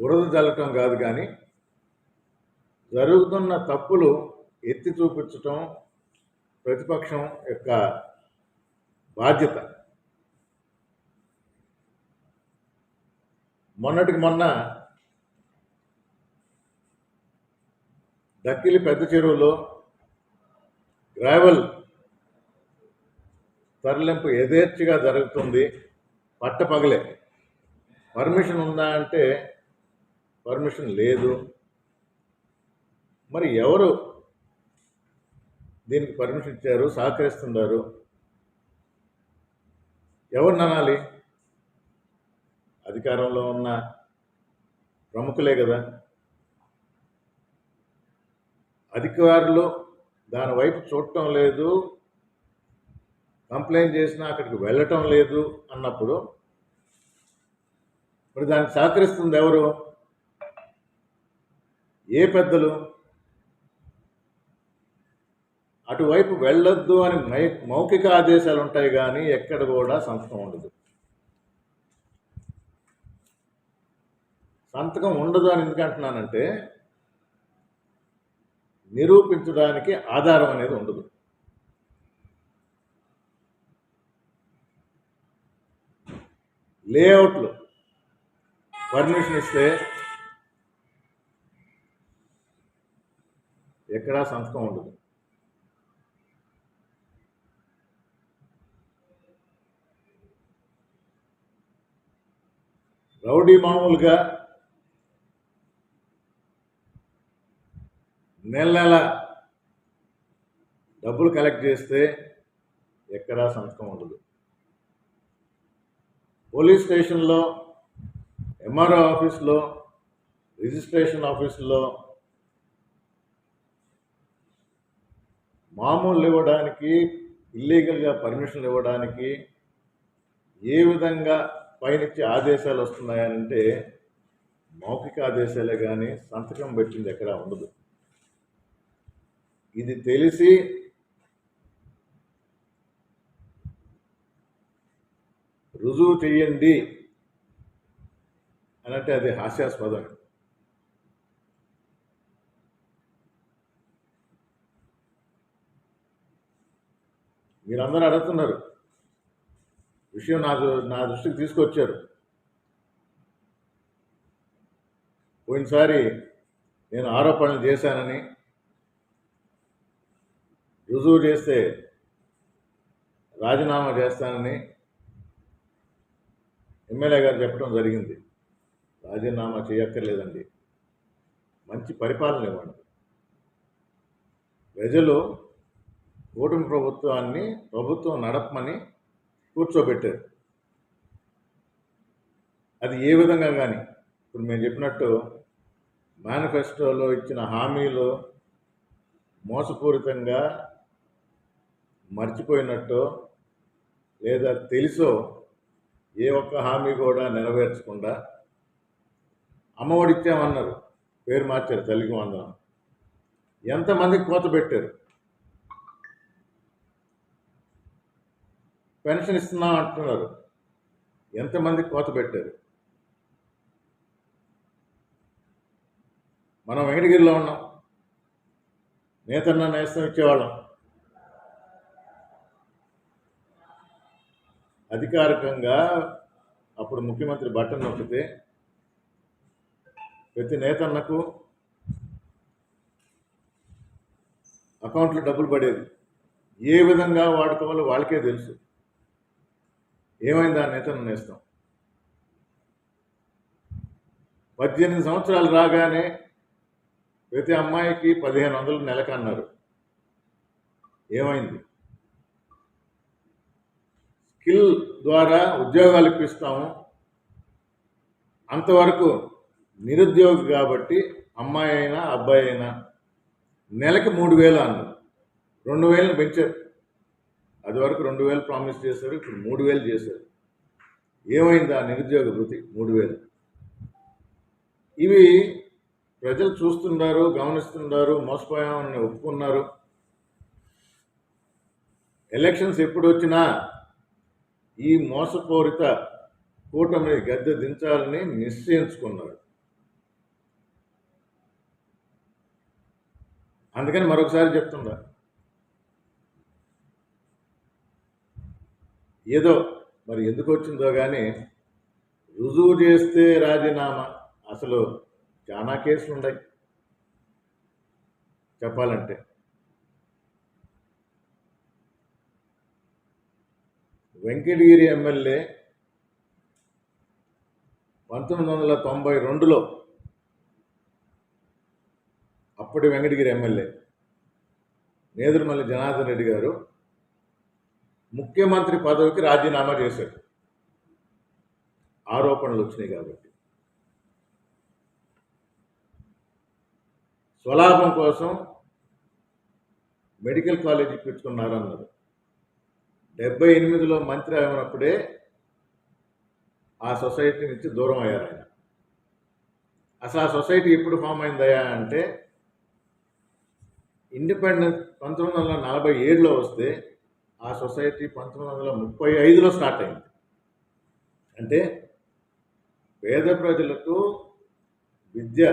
బురద జల్లటం కాదు కానీ జరుగుతున్న తప్పులు ఎత్తి చూపించటం ప్రతిపక్షం యొక్క బాధ్యత. మొన్నటికి మొన్న దక్కిలి పెద్ద చెరువులో గ్రావెల్ తరలింపు యథేచ్ఛగా జరుగుతుంది. పట్టపగలే. పర్మిషన్ ఉందా అంటే పర్మిషన్ లేదు. మరి ఎవరు దీనికి పర్మిషన్ ఇచ్చారు? సహకరిస్తున్నారు? ఎవరిని అనాలి? అధికారంలో ఉన్న ప్రముఖులే కదా. అధికారులు దాని వైపు చూడటం లేదు. కంప్లైంట్ చేసినా అక్కడికి వెళ్ళటం లేదు అన్నప్పుడు మరి దానికి సహకరిస్తుంది ఎవరు? ఏ పెద్దలు? అటువైపు వెళ్ళొద్దు అని మై మౌఖిక ఆదేశాలు ఉంటాయి కానీ ఎక్కడ కూడా సంతకం ఉండదు. సంతకం ఉండదు అని ఎందుకంటున్నానంటే నిరూపించడానికి ఆధారం అనేది ఉండదు. లేఅవుట్లు పర్మిషన్ ఇస్తే ఎక్కడా సంతకం ఉండదు. రౌడీ మామూలుగా నెల నెల డబ్బులు కలెక్ట్ చేస్తే ఎక్కడా సంతకం ఉండదు. పోలీస్ స్టేషన్లో ఎంఆర్ఓ ఆఫీస్లో రిజిస్ట్రేషన్ ఆఫీసులో మామూలు ఇవ్వడానికి ఇల్లీగల్గా పర్మిషన్లు ఇవ్వడానికి ఏ విధంగా పైనుంచి ఆదేశాలు వస్తున్నాయనంటే మౌఖిక ఆదేశాలే కానీ సంతకం పెట్టింది ఎక్కడా ఉండదు. ఇది తెలిసి రుజువు చెయ్యండి అనంటే అది హాస్యాస్పదం. మీరందరూ అడుగుతున్నారు. విషయం నాకు నా దృష్టికి తీసుకొచ్చారు. పోయినసారి నేను ఆరోపణలు చేశానని రుజువు చేస్తే రాజీనామా చేస్తానని ఎమ్మెల్యే గారు చెప్పడం జరిగింది. రాజీనామా చేయక్కర్లేదండి. మంచి పరిపాలన ఇవ్వండి. ప్రజలు కూటమి ప్రభుత్వాన్ని ప్రభుత్వం నడపమని కూర్చోబెట్టారు. అది ఏ విధంగా కానీ ఇప్పుడు మేము చెప్పినట్టు మేనిఫెస్టోలో ఇచ్చిన హామీలు మోసపూరితంగా మర్చిపోయినట్టు లేదా తెలుసో ఏ ఒక్క హామీ కూడా నెరవేర్చకుండా అమ్మఒడిచ్చామన్నారు పేరు మార్చారు తల్లికి వందనం. ఎంతమందికి కోత పెట్టారు? పెన్షన్ ఇస్తున్నాం అంటున్నారు. ఎంతమందికి కోత పెట్టారు? మనం వెంకటగిరిలో ఉన్నాం. నేతన్న నేస్తం ఇచ్చేవాళ్ళం అధికారికంగా అప్పుడు ముఖ్యమంత్రి బట్టన్ నొక్కితే ప్రతి నేతన్నకు అకౌంట్లో డబ్బులు పడేది. ఏ విధంగా వాడుకోవాలో వాళ్ళకే తెలుసు. ఏమైంది ఆ నేతన్న నేస్తాం? పద్దెనిమిది సంవత్సరాలు రాగానే ప్రతి అమ్మాయికి పదిహేను వందలు నెలకు అన్నారు. ఏమైంది? స్కిల్ ద్వారా ఉద్యోగాలు ఇప్పిస్తాము. అంతవరకు నిరుద్యోగి కాబట్టి అమ్మాయి అయినా అబ్బాయి అయినా నెలకి మూడు వేలు అన్నారు. రెండు వేలను పెంచారు. అది వరకు రెండు వేలు ప్రామిస్ చేశారు ఇప్పుడు మూడు వేలు చేశారు. ఏమైంది ఆ నిరుద్యోగ వృత్తి? మూడు వేలు. ఇవి ప్రజలు చూస్తున్నారు గమనిస్తున్నారు మోసపోయామని ఒప్పుకున్నారు. ఎలక్షన్స్ ఎప్పుడు వచ్చినా ఈ మోసపూరిత కూటమిని గద్దె దించాలని నిశ్చయించుకున్నారు. అందుకని మరొకసారి చెప్తున్నారు ఏదో మరి ఎందుకు వచ్చిందో కానీ రుజువు చేస్తే రాజీనామా. అసలు చాలా కేసులు ఉన్నాయి చెప్పాలంటే. వెంకటగిరి ఎమ్మెల్యే పంతొమ్మిది వందల తొంభై రెండులో అప్పటి వెంకటగిరి ఎమ్మెల్యే. నేదురుమల్లి జనార్దన్ రెడ్డి గారు ముఖ్యమంత్రి పదవికి రాజీనామా చేశారు ఆరోపణలు వచ్చినాయి కాబట్టి. స్వలాభం కోసం మెడికల్ కాలేజీ పెట్టుకున్నారన్నారు. డెబ్బై ఎనిమిదిలో మంత్రి అయినప్పుడే ఆ సొసైటీ నుంచి దూరం అయ్యారు ఆయన. అసలు ఆ సొసైటీ ఎప్పుడు ఫామ్ అయిందయా అంటే ఇండిపెండెన్స్ పంతొమ్మిది వందల నలభై ఏడులో వస్తే ఆ సొసైటీ పంతొమ్మిది వందల ముప్పై ఐదులో స్టార్ట్ అయింది. అంటే పేద ప్రజలకు విద్య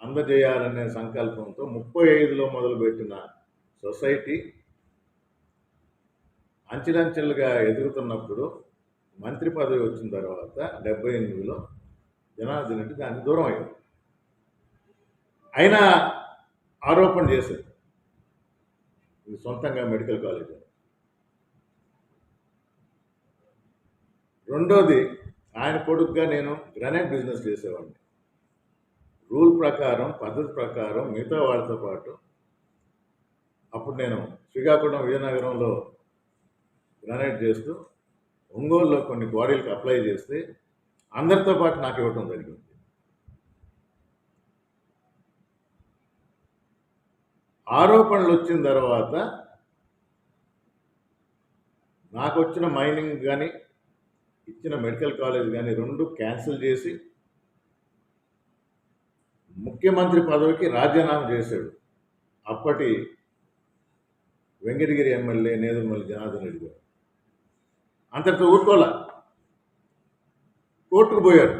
అందజేయాలనే సంకల్పంతో ముప్పై ఐదులో మొదలుపెట్టిన సొసైటీ అంచెలంచెలుగా ఎదుగుతున్నప్పుడు మంత్రి పదవి వచ్చిన తర్వాత డెబ్బై ఎనిమిదిలో జనార్దన్ రెడ్డి దానికి దూరం అయింది అయినా ఆరోపణ చేశారు ఇది సొంతంగా మెడికల్ కాలేజ్ అని. రెండోది ఆయన కొడుకుగా నేను గ్రనైట్ బిజినెస్ చేసేవాడిని. రూల్ ప్రకారం పద్ధతి ప్రకారం మిగతా వాళ్ళతో పాటు అప్పుడు నేను శ్రీకాకుళం విజయనగరంలో గ్రానైట్ చేస్తూ ఒంగోలులో కొన్ని క్వారీలకు అప్లై చేస్తే అందరితో పాటు నాకు ఇవ్వటం జరిగింది. ఆరోపణలు వచ్చిన తర్వాత నాకు వచ్చిన మైనింగ్ కానీ ఇచ్చిన మెడికల్ కాలేజ్ కానీ రెండు క్యాన్సిల్ చేసి ముఖ్యమంత్రి పదవికి రాజీనామా చేశాడు. అప్పటి వెంకటగిరి ఎమ్మెల్యే నేదురుమల్లి జనార్దన్ రెడ్డి గారు. అంతటితో ఊరుకోలే కోర్టుకు పోయారు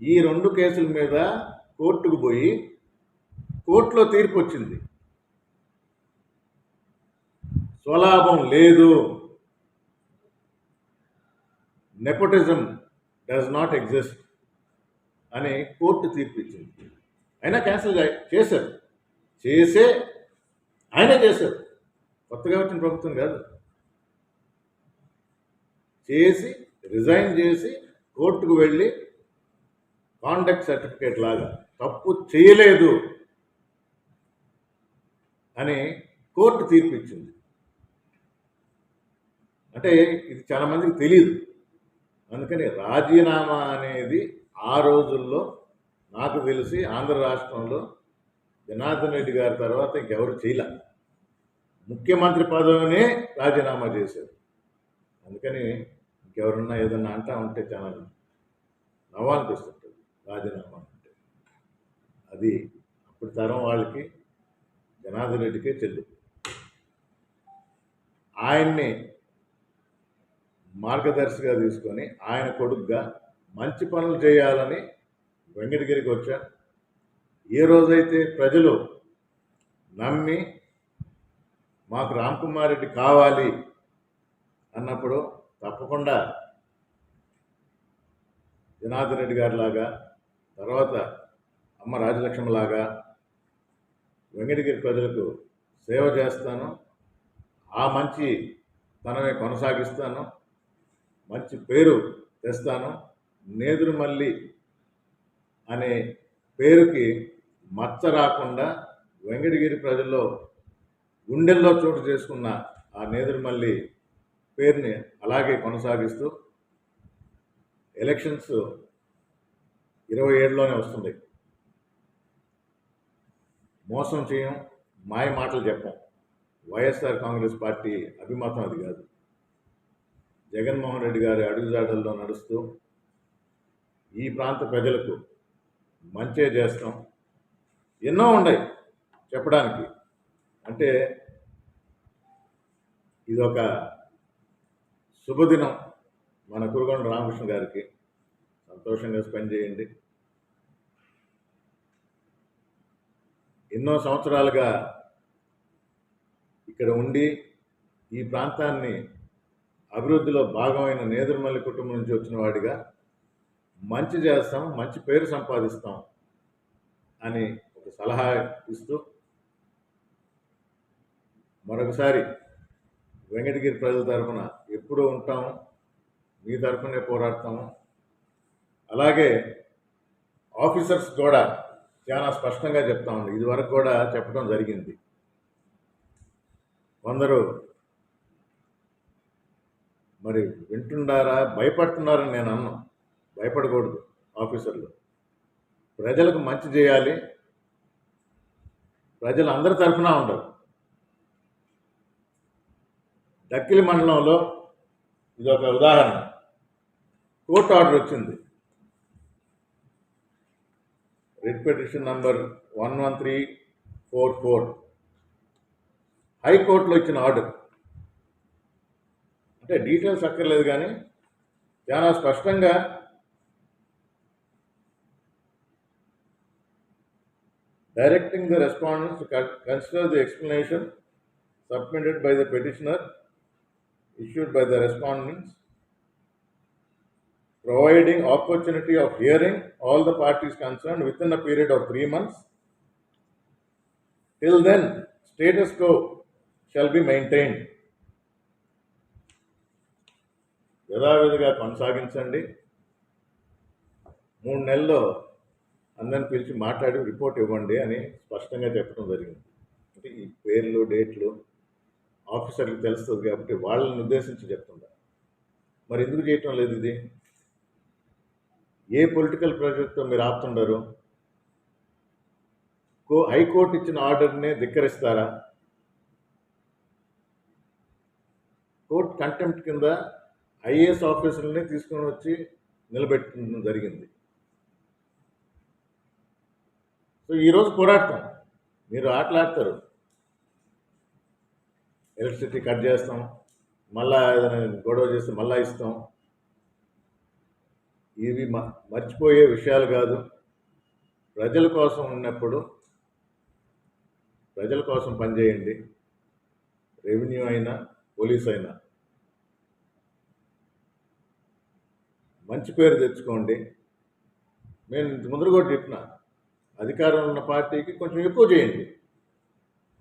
ఈ రెండు కేసుల మీద కోర్టుకు పోయి కోర్టులో తీర్పు వచ్చింది. స్వలాభం లేదు. నెపోటిజం డస్ నాట్ ఎగ్జిస్ట్ అని కోర్టు తీర్పు ఇచ్చింది అయినా క్యాన్సిల్ చేశారు. చేసే ఆయనే చేశారు. కొత్తగా వచ్చిన ప్రభుత్వం కాదు. చేసి రిజైన్ చేసి కోర్టుకు వెళ్ళి కాండక్ట్ సర్టిఫికేట్ లాగా తప్పు చేయలేదు అని కోర్టు తీర్పు ఇచ్చింది అంటే ఇది చాలా మందికి తెలియదు అందుకని రాజీనామా అనేది ఆ రోజుల్లో నాకు తెలిసి ఆంధ్ర రాష్ట్రంలో జనార్దన్ రెడ్డి గారి తర్వాత ఇంకెవరు చేయలే. ముఖ్యమంత్రి పదవినే రాజీనామా చేశారు. అందుకని ఇంకెవరన్నా ఏదన్నా అంటా ఉంటే చాలా నవ్వాలనిపిస్తుంటుంది రాజీనామా అంటే. అది అప్పుడు తరం వాళ్ళకి జనార్దన్ రెడ్డికే చెల్లు. ఆయన్ని మార్గదర్శిగా తీసుకొని ఆయన కొడుకుగా మంచి పనులు చేయాలని వెంకటగిరికి వచ్చా. ఏ రోజైతే ప్రజలు నమ్మి మాకు రామ్కుమార్ రెడ్డి కావాలి అన్నప్పుడు తప్పకుండా జనార్దన్ రెడ్డి గారిలాగా తర్వాత అమ్మ రాజలక్ష్మిలాగా వెంకటగిరి ప్రజలకు సేవ చేస్తాను. ఆ మంచి తనమే కొనసాగిస్తాను. మంచి పేరు తెస్తాను. నేదురుమల్లి అనే పేరుకి మచ్చ రాకుండా వెంకటగిరి ప్రజల్లో గుండెల్లో చోటు చేసుకున్న ఆ నేదురుమల్లి పేరుని అలాగే కొనసాగిస్తూ ఎలక్షన్స్ ఇరవై ఏడులోనే వస్తుంది మోసం చేయం మాయ మాటలు చెప్పం. వైఎస్ఆర్ కాంగ్రెస్ పార్టీ అభిమతం అది కాదు. జగన్మోహన్ రెడ్డి గారి అడుగుజాడల్లో నడుస్తూ ఈ ప్రాంత ప్రజలకు మంచే చేస్తాం. ఎన్నో ఉన్నాయి చెప్పడానికి. అంటే ఇదొక శుభదినం మన కురుగొండ రామకృష్ణ గారికి. సంతోషంగా స్పెండ్ చేయండి. ఎన్నో సంవత్సరాలుగా ఇక్కడ ఉండి ఈ ప్రాంతాన్ని అభివృద్ధిలో భాగమైన నేదురుమల్లి కుటుంబం నుంచి వచ్చిన వాడిగా మంచి చేస్తాం మంచి పేరు సంపాదిస్తాం అని ఒక సలహా ఇస్తూ మరొకసారి వెంకటగిరి ప్రజల తరఫున ఎప్పుడూ ఉంటాము మీ తరఫునే పోరాడతాము. అలాగే ఆఫీసర్స్ కూడా చాలా స్పష్టంగా చెప్తాము ఇది వరకు కూడా చెప్పడం జరిగింది. కొందరు మరి వింటున్నారా? భయపడుతున్నారని నేను అన్నాను భయపడకూడదు ఆఫీసర్లు. ప్రజలకు మంచి చేయాలి. ప్రజలు అందరి తరఫున ఉండరు. దక్కిలి మండలంలో ఇది ఒక ఉదాహరణ. కోర్టు ఆర్డర్ వచ్చింది. Writ petition number one one three four four. హైకోర్టులో ఇచ్చిన ఆర్డర్. అంటే డీటెయిల్స్ అక్కర్లేదు కానీ చాలా స్పష్టంగా directing the respondents consider the explanation submitted by the petitioner issued by the respondents providing opportunity of hearing all the parties concern with in a period of three months till then status quo shall be maintained యథావిధిగా కొనసాగించండి. మూడు నెలల్లో అందరిని పిలిచి మాట్లాడి report ఇవ్వండి అని స్పష్టంగా చెప్పడం జరిగింది. అంటే ఈ పేర్లు డేట్లు ఆఫీసర్లకు తెలుస్తుంది కాబట్టి వాళ్ళని ఉద్దేశించి చెప్తుందా మరి ఎందుకు చేయటం లేదు ఇది? ఏ పొలిటికల్ ప్రాజెక్ట్తో మీరు ఆపుతుండరు? కో హైకోర్టు ఇచ్చిన ఆర్డర్ని ధిక్కరిస్తారా? కోర్టు కంటెంప్ట్ కింద ఐఏఎస్ ఆఫీసులని తీసుకొని వచ్చి నిలబెట్టడం జరిగింది. సో ఈరోజు పోరాడతాం మీరు ఆటలాడతారు. ఎలక్ట్రిసిటీ కట్ చేస్తాం. మళ్ళా ఏదైనా గొడవ చేస్తే మళ్ళా ఇస్తాం. ఇవి మ మర్చిపోయే విషయాలు కాదు. ప్రజల కోసం ఉన్నప్పుడు ప్రజల కోసం పనిచేయండి. రెవెన్యూ అయినా పోలీస్ అయినా. మంచి పేరు తెచ్చుకోండి. నేను ఇంత ముందర కూడా చెప్పిన అధికారంలో ఉన్న పార్టీకి కొంచెం ఎక్కువ చేయండి.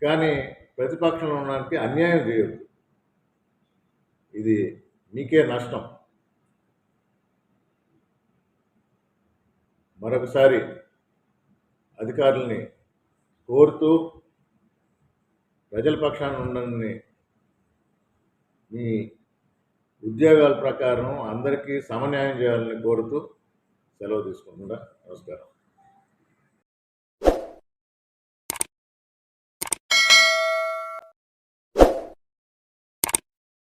కానీ ప్రతిపక్షంలో ఉండడానికి అన్యాయం చేయొద్దు. ఇది మీకే నష్టం. మరొకసారి అధికారుల్ని కోరుతూ ప్రజల పక్షాన ఉండని మీ ఉద్యోగాల ప్రకారం అందరికీ సమన్యాయం చేయాలని కోరుతూ సెలవు తీసుకుంటున్నా. నమస్కారం.